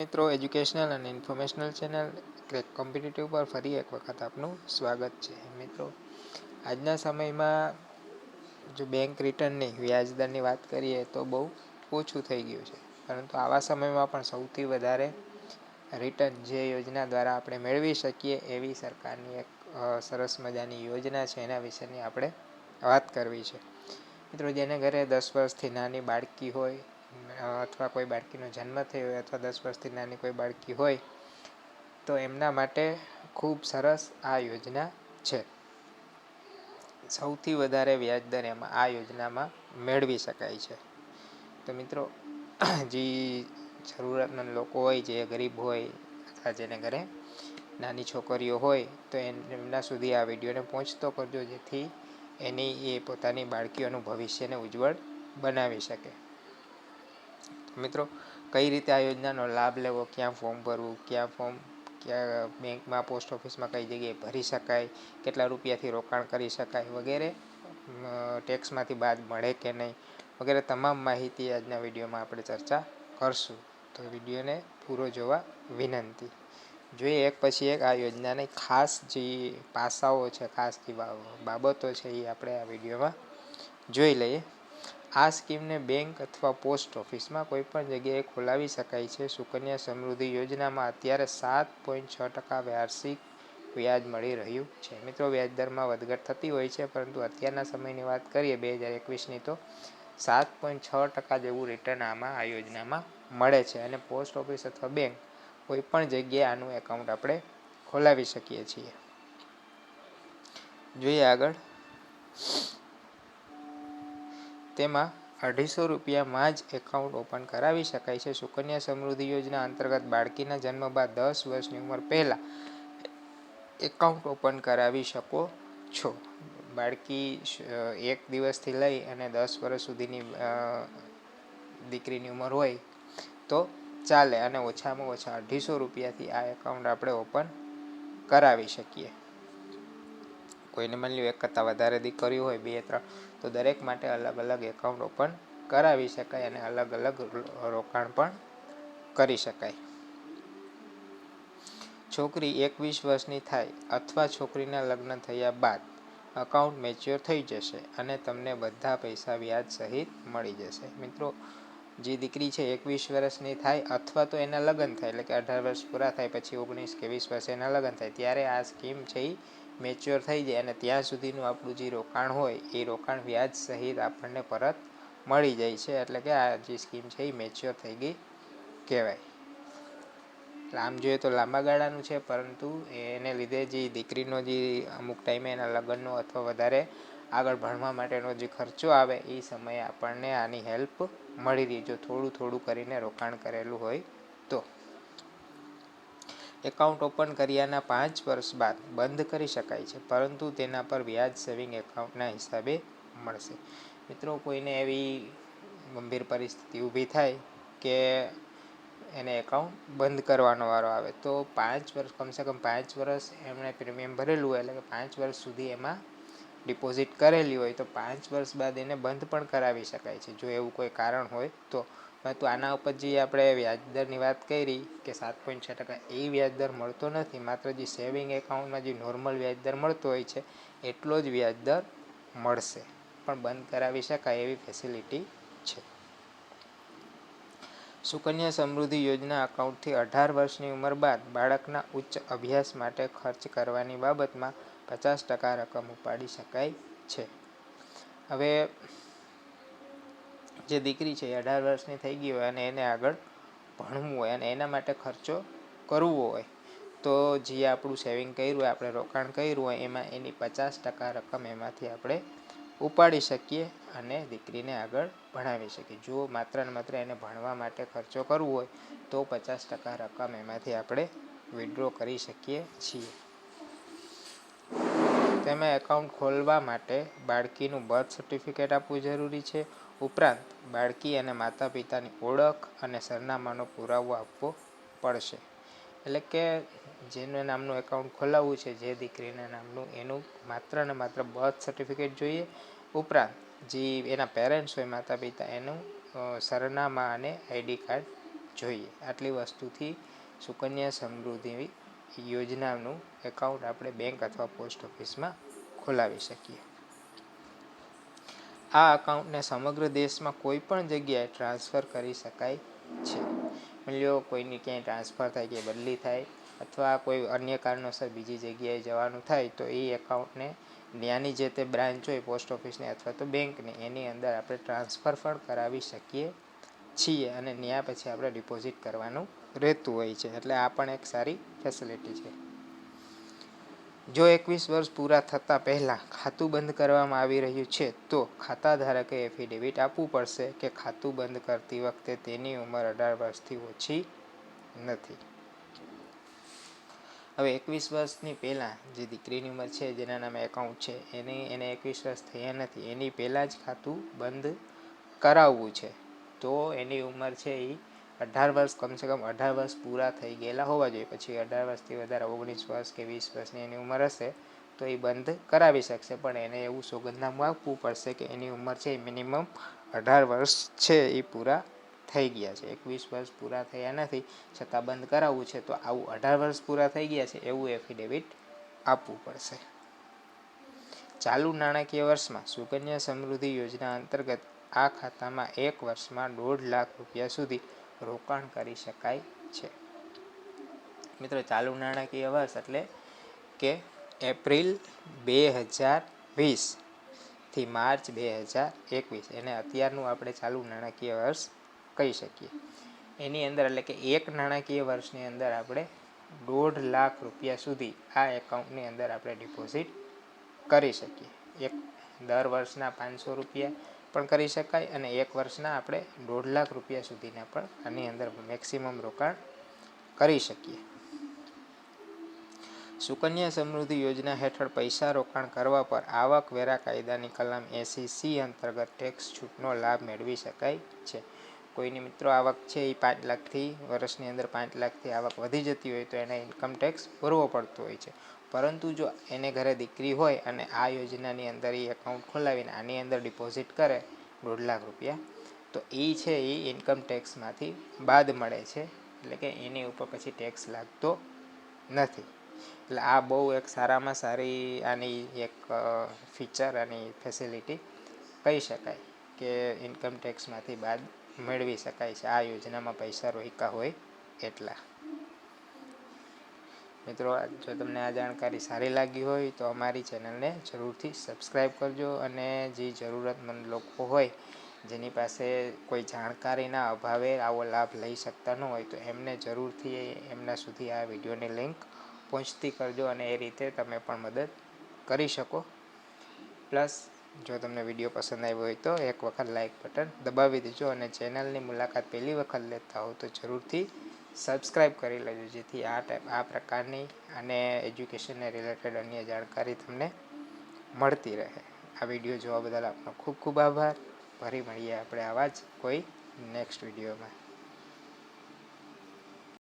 મિત્રો એજ્યુકેશનલ અને ઇન્ફોર્મેશનલ channel crack competitive પર ફરી એક વખત આપનું સ્વાગત છે. મિત્રો, આજના સમયમાં જો બેંક રિટર્નની વ્યાજદરની વાત કરીએ તો બહુ ઓછું થઈ ગયું છે. પરંતુ આવા સમયમાં પણ સૌથી વધારે રિટર્ન જે યોજના દ્વારા આપણે મેળવી શકીએ એવી સરકારની એક સરસ મજાની યોજના છે. એના વિશેની આપણે વાત કરવી છે. મિત્રો, જેને ઘરે દસ વર્ષથી નાની બાળકી હોય અથવા કોઈ બાળકીનો જન્મ થયો હોય અથવા દસ વર્ષથી નાની કોઈ બાળકી હોય, તો એમના માટે ખૂબ સરસ આ યોજના છે. સૌથી વધારે વ્યાજદર એમાં આ યોજનામાં મેળવી શકાય છે. તો મિત્રો, જે જરૂરતમંદ લોકો હોય, જે ગરીબ હોય, અથવા જેને ઘરે નાની છોકરીઓ હોય, તો એમના સુધી આ વિડીયોને પહોંચતો કરજો જેથી એની એ પોતાની બાળકીઓનું ભવિષ્યને ઉજ્જવળ બનાવી શકે. મિત્રો, કઈ રીતે આ યોજનાનો લાભ લેવો, ક્યાં ફોર્મ ભરવું, ક્યાં ફોર્મ ક્યાં બેંકમાં પોસ્ટ ઓફિસમાં કઈ જગ્યાએ ભરી શકાય, કેટલા રૂપિયાથી રોકાણ કરી શકાય વગેરે ટેક્સમાંથી બાદ મળે કે નહીં, વગેરે તમામ માહિતી આજના વિડીયોમાં આપણે ચર્ચા કરશું. તો વિડીયોને પૂરો જોવા વિનંતી. જોઈએ એક પછી એક આ યોજનાની ખાસ જે પાસાઓ છે, ખાસ જે બાબતો છે એ આપણે આ વિડીયોમાં જોઈ લઈએ. આ સ્કીમને બેંક અથવા પોસ્ટ ઓફિસમાં કોઈપણ જગ્યાએ ખોલાવી શકાય છે. સુકન્યા સમૃદ્ધિ યોજનામાં અત્યારે સાત પોઈન્ટ છ ટકા વાર્ષિક વ્યાજ મળી રહ્યું છે. મિત્રો વ્યાજદરમાં વધઘટ થતી હોય છે, પરંતુ અત્યારના સમયની વાત કરીએ, બે હજાર એકવીસની, તો સાત પોઈન્ટ છ ટકા જેવું રિટર્ન આમાં આ યોજનામાં મળે છે અને પોસ્ટ ઓફિસ અથવા બેંક કોઈપણ જગ્યાએ આનું એકાઉન્ટ આપણે ખોલાવી શકીએ છીએ. જોઈએ આગળ. તેમાં અઢીસો રૂપિયામાં જ એકાઉન્ટ ઓપન કરાવી શકાય છે. સુકન્યા સમૃદ્ધિ યોજના અંતર્ગત બાળકીના જન્મ બાદ દસ વર્ષની ઉંમર પહેલાં એકાઉન્ટ ઓપન કરાવી શકો છો. બાળકી એક દિવસથી લઈ અને દસ વર્ષ સુધીની દીકરીની ઉંમર હોય તો ચાલે અને ઓછામાં ઓછા અઢીસો રૂપિયાથી આ એકાઉન્ટ આપણે ઓપન કરાવી શકીએ. કોઈને માની એક કરતાં વધારે દીકરીઓ હોય, બે, ત્રણ, તો દરેક માટે અલગ અલગ એકાઉન્ટ ઓપન કરાવી શકાય અને અલગ અલગ રોકાણ પણ કરી શકાય. છોકરી એકવીસ વર્ષની થાય અથવા છોકરીના લગ્ન થયા બાદ અકાઉન્ટ મેચ્યોર થઈ જશે અને તમને બધા પૈસા વ્યાજ સહિત મળી જશે. મિત્રો, જે દીકરી છે એકવીસ વર્ષની થાય અથવા તો એના લગ્ન થાય, એટલે કે અઢાર વર્ષ પૂરા થાય, પછી ઓગણીસ કે વીસ વર્ષે એના લગ્ન થાય, ત્યારે આ સ્કીમ છે એ મેચ્યોર થઈ જાય અને ત્યાં સુધીનું આપણું જે રોકાણ હોય, એ રોકાણ વ્યાજ સહિત આપણને પરત મળી જાય છે. એટલે કે આ જે સ્કીમ છે એ મેચ્યોર થઈ ગઈ કહેવાય. આમ જોઈએ તો લાંબા ગાળાનું છે, પરંતુ એને લીધે જે દીકરીનો જે અમુક ટાઈમે એના લગ્નનો અથવા વધારે આગળ ભણવા માટેનો જે ખર્ચો આવે, એ સમયે આપણને આની હેલ્પ મળી રહી. જો થોડું થોડું કરીને રોકાણ કરેલું હોય તો. એકાઉન્ટ ઓપન કર્યાના પાંચ વર્ષ બાદ બંધ કરી શકાય છે, પરંતુ તેના પર વ્યાજ સેવિંગ એકાઉન્ટના હિસાબે મળશે. મિત્રો, કોઈને એવી ગંભીર પરિસ્થિતિ ઊભી થાય કે એને એકાઉન્ટ બંધ કરવાનો વારો આવે, તો પાંચ વર્ષ, કમસે કમ પાંચ વર્ષ એમણે પ્રીમિયમ ભરેલું હોય, એટલે કે પાંચ વર્ષ સુધી એમાં ડિપોઝિટ કરેલી હોય, તો પાંચ વર્ષ બાદ એને બંધ પણ કરાવી શકાય છે. જો એવું કોઈ કારણ હોય, તો પરંતુ આના ઉપર જે આપણે વ્યાજદરની વાત કરી કે સાત પોઈન્ટ છ ટકા, એ વ્યાજદર મળતો નથી. માત્ર જે સેવિંગ એકાઉન્ટમાં જે નોર્મલ વ્યાજદર મળતો હોય છે, એટલો જ વ્યાજદર મળશે. પણ બંધ કરાવી શકાય એવી ફેસિલિટી છે. સુકન્યા સમૃદ્ધિ યોજના અકાઉન્ટથી અઢાર વર્ષની ઉંમર બાદ બાળકના ઉચ્ચ અભ્યાસ માટે ખર્ચ કરવાની બાબતમાં પચાસ ટકા રકમ ઉપાડી શકાય છે. હવે જે દીકરી છે એ અઢાર વર્ષની થઈ ગઈ હોય અને એને આગળ ભણવું હોય અને એના માટે ખર્ચો કરવો હોય, તો જે આપણું સેવિંગ કર્યું હોય, આપણે રોકાણ કર્યું હોય, એમાં એની પચાસ ટકા રકમ એમાંથી આપણે ઉપાડી શકીએ અને દીકરીને આગળ ભણાવી શકીએ. જો માત્ર ને માત્ર એને ભણવા માટે ખર્ચો કરવો હોય, તો પચાસ ટકા રકમ એમાંથી આપણે વિડ્રો કરી શકીએ છીએ. તેમાં એકાઉન્ટ ખોલવા માટે બાળકીનું બર્થ સર્ટિફિકેટ આપવું જરૂરી છે ઉપરાંત બાળકી અને માતા પિતાની ઓળખ અને સરનામાનો પુરાવો આપવો પડશે. એટલે કે જેને નામનું એકાઉન્ટ ખોલાવવું છે, જે દીકરીના નામનું, એનું માત્ર ને માત્ર બર્થ સર્ટિફિકેટ જોઈએ. ઉપરાંત જે એના પેરેન્ટ્સ હોય માતા પિતા એનું સરનામા અને આઈડી કાર્ડ જોઈએ. આટલી વસ્તુથી સુકન્યા સમૃદ્ધિ યોજનાનું એકાઉન્ટ આપણે બેંક અથવા પોસ્ટ ઓફિસમાં ખોલાવી શકીએ. આ અકાઉન્ટને સમગ્ર દેશમાં કોઈ પણ જગ્યાએ ટ્રાન્સફર કરી શકાય છે. મૂલ્યો કોઈની ક્યાંય ટ્રાન્સફર થાય કે બદલી થાય અથવા કોઈ અન્ય કારણોસર બીજી જગ્યાએ જવાનું થાય તો એ એકાઉન્ટને ત્યાંની જે તે બ્રાન્ચ હોય પોસ્ટ ઓફિસની અથવા તો બેંકની એની અંદર આપણે ટ્રાન્સફર પણ કરાવી શકીએ છીએ અને ત્યાં પછી આપણે ડિપોઝિટ કરવાનું રહેતું હોય છે. એટલે આ પણ એક સારી ફેસિલિટી છે. જો એકવીસ વર્ષ પૂરા થતાં પહેલાં ખાતું બંધ કરવામાં આવી રહ્યું છે, તો ખાતા ધારકે એફિડેવિટ આપવું પડશે કે ખાતું બંધ કરતી વખતે તેની ઉંમર અઢાર વર્ષથી ઓછી નથી. હવે એકવીસ વર્ષની પહેલાં જે દીકરીની ઉંમર છે, જેના નામે એકાઉન્ટ છે, એની, એને એકવીસ વર્ષ થયા નથી, એની પહેલાં જ ખાતું બંધ કરાવવું છે. તો એની ઉંમર છે એ અઢાર વર્ષ કમસે કમ અઢાર વર્ષ પૂરા થઈ ગયેલા હોવા જોઈએ. પછી અઢાર વર્ષથી વધારે, ઓગણીસ વર્ષ કે વીસ વર્ષની એની ઉંમર હશે, તો એ બંધ કરાવી શકશે. પણ એને એવું સોગંદનામું આપવું પડશે કે એની ઉંમર છે એ મિનિમમ અઢાર વર્ષ છે એ પૂરા થઈ ગયા છે. એકવીસ વર્ષ પૂરા થયા નથી, છતાં બંધ કરાવવું છે, તો આવું અઢાર વર્ષ પૂરા થઈ ગયા છે, એવું એફિડેવિટ આપવું પડશે. ચાલુ નાણાકીય વર્ષમાં સુકન્યા સમૃદ્ધિ યોજના અંતર્ગત આ ખાતામાં એક વર્ષમાં દોઢ લાખ રૂપિયા સુધી રોકાણ કરી શકાય છે. મિત્રો, ચાલુ નાણાકીય વર્ષ એટલે કે એપ્રિલ બે હજાર વીસથી માર્ચ બે હજાર એકવીસ. એને અત્યારનું આપણે ચાલુ નાણાકીય વર્ષ કહી શકીએ. એની અંદર એટલે કે એક નાણાકીય વર્ષની અંદર આપણે દોઢ લાખ રૂપિયા સુધી આ એકાઉન્ટની અંદર આપણે ડિપોઝિટ કરી શકીએ. એક દર વર્ષના પાંચસો રૂપિયા પણ કરી શકાય અને એક વર્ષના આપણે દોઢ લાખ રૂપિયા સુધીના પણ આની અંદર મેક્સિમમ રોકાણ કરી શકીએ. સુકન્યા સમૃદ્ધિ યોજના હેઠળ પૈસા રોકાણ કરવા પર આવક વેરા કાયદાની કલમ એસી સી અંતર્ગત ટેક્સ છૂટનો લાભ મેળવી શકાય છે. કોઈની મિત્રો આવક છે એ પાંચ લાખથી, વર્ષની અંદર પાંચ લાખથી આવક વધી જતી હોય તો એને ઇન્કમ ટેક્સ ભરવો પડતો હોય છે. પરંતુ જો એને ઘરે દીકરી હોય અને આ યોજનાની અંદર એ એકાઉન્ટ ખોલાવીને આની અંદર ડિપોઝિટ કરે દોઢ લાખ રૂપિયા, તો એ છે એ ઇન્કમ ટેક્સમાંથી બાદ મળે છે. એટલે કે એની ઉપર પછી ટેક્સ લાગતો નથી. એટલે આ બહુ એક સારામાં સારી આની એક ફીચર આની ફેસિલિટી કહી શકાય કે ઇન્કમ ટેક્સમાંથી બાદ મેળવી શકાય છે. આ યોજનામાં પૈસા રોક્યા હોય એટલા. મિત્રો જો તમને આ જાણકારી સારી લાગી હોય તો અમારી ચેનલને જરૂરથી સબસ્ક્રાઈબ કરજો અને જે જરૂરતમંદ લોકો હોય, જેની પાસે કોઈ જાણકારીના અભાવે આવો લાભ લઈ શકતા ન હોય, તો એમને જરૂરથી એમના સુધી આ વિડીયોની લિંક પહોંચતી કરજો અને એ રીતે તમે પણ મદદ કરી શકો. પ્લસ, જો તમને વીડિયો પસંદ આવ્યો હોય તો એક વખત લાઇક બટન દબાવી દેજો અને ચેનલની મુલાકાત પહેલી વખત લેતા હો તો જરૂરથી સબસ્ક્રાઈબ કરી લેજો જેથી આ ટાઈપ, આ પ્રકારની અને એજ્યુકેશનને રિલેટેડ અન્ય જાણકારી તમને મળતી રહે. આ વીડિયો જોવા બદલ આપનો ખૂબ ખૂબ આભાર. ફરી મળીએ આપણે આવા જ કોઈ નેક્સ્ટ વિડીયોમાં